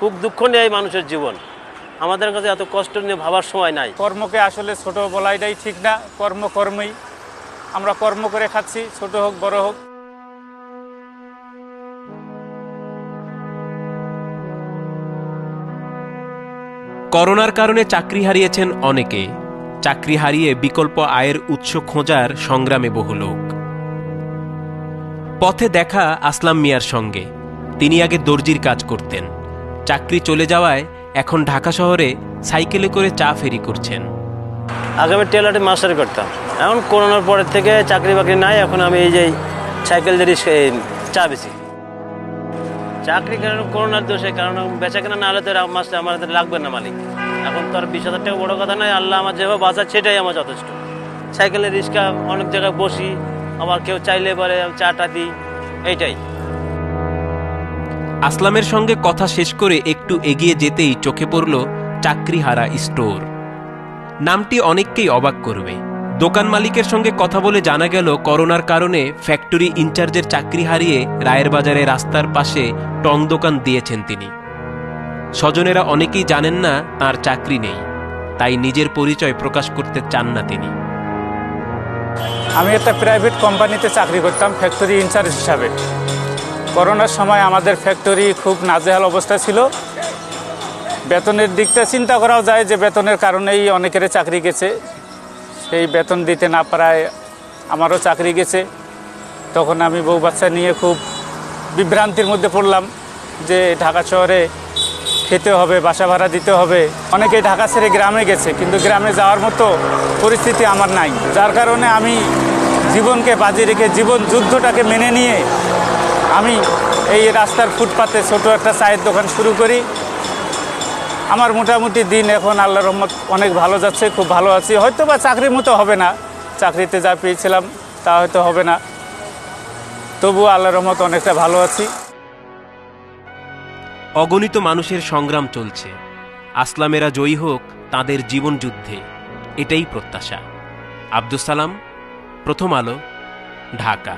সুখ দুঃখ নিয়ে মানুষের জীবন। আমাদের কাছে এত কষ্ট নিয়ে ভাবার সময় নাই। কর্মকে আসলে ছোট বলাইটাই ঠিক না কর্ম কর্মই আমরা কর্ম করে খাচ্ছি ছোট হোক বড় হোক। করোনার কারণে চাকরি হারিয়েছেন অনেকে। চাকরি হারিয়ে বিকল্প আয়ের উৎস খোঁজার সংগ্রামে বহু লোক। পথে দেখা আসলাম মিয়ার সঙ্গে। তিনি আগে দর্জির কাজ করতেন। চাকরি চলে যাওয়ায় এখন ঢাকা শহরে সাইকেলে করে চা ফেরি করছেন। আগে টেলারে মাস্টারি করতাম। এখন করোনার পরের থেকে চাকরি বাকরি নাই, এখন আমি এই যে সাইকেল দিয়ে চা বেশি চাকরি কারণ করোনার দোষে, কারণ বেচা কেনা না হলে তো মাস্টার আমার লাগবে না মালিক। এখন তো আর বিশ হাজার টাকা বড় কথা নয়, আল্লাহ আমার যেভাবে বাঁচা সেটাই আমার যথেষ্ট। সাইকেলের রিক্সা অনেক জায়গায় বসি, আবার কেউ চাইলে পরে চাটা দিই, এইটাই। আসলামের সঙ্গে কথা শেষ করে একটু এগিয়ে যেতেই চোখে পড়ল চাকরিহারা স্টোর। নামটি অনেককেই অবাক করবে। দোকান মালিকের সঙ্গে কথা বলে জানা গেল, করোনার কারণে ফ্যাক্টরি ইনচার্জের চাকরি হারিয়ে রায়ের বাজারে রাস্তার পাশে টং দোকান দিয়েছেন তিনি। স্বজনেরা অনেকেই জানেন না, তার চাকরি নেই। তাই নিজের পরিচয় প্রকাশ করতে চান না তিনি। আমি একটা প্রাইভেট কোম্পানিতে চাকরি করতাম, ফ্যাক্টরি ইনচার্জ হিসাবে। করোনার সময় আমাদের ফ্যাক্টরি খুব নাজেহাল অবস্থা ছিল। বেতনের দিকটা চিন্তা করাও যায় যে বেতনের কারণেই অনেকের চাকরি গেছে। সেই বেতন দিতে না পারায় আমারও চাকরি গেছে। তখন আমি বউ বাচ্চা নিয়ে খুব বিভ্রান্তির মধ্যে পড়লাম যে ঢাকা শহরে খেতে হবে, বাসা ভাড়া দিতে হবে। অনেকেই ঢাকা ছেড়ে গ্রামে গেছে, কিন্তু গ্রামে যাওয়ার মতো পরিস্থিতি আমার নাই। যার কারণে আমি জীবনকে বাজি রেখে, জীবন যুদ্ধটাকে মেনে নিয়ে আমি এই রাস্তার ফুটপাতে ছোট একটা চায়ের দোকান শুরু করি। আমার মোটামুটি দিন এখন আল্লাহ রহমত অনেক ভালো যাচ্ছে, খুব ভালো আছি। হয়তো বা চাকরির মতো হবে না। চাকরিতে যা পেয়েছিলাম তা হয়তো হবে না। তবুও আল্লাহ রহমত অনেকটা ভালো আছি। অগণিত মানুষের সংগ্রাম চলছে। আসলামেরা জয়ী হোক তাদের জীবন যুদ্ধে। এটাই প্রত্যাশা। আব্দুস সালাম, প্রথম আলো, ঢাকা।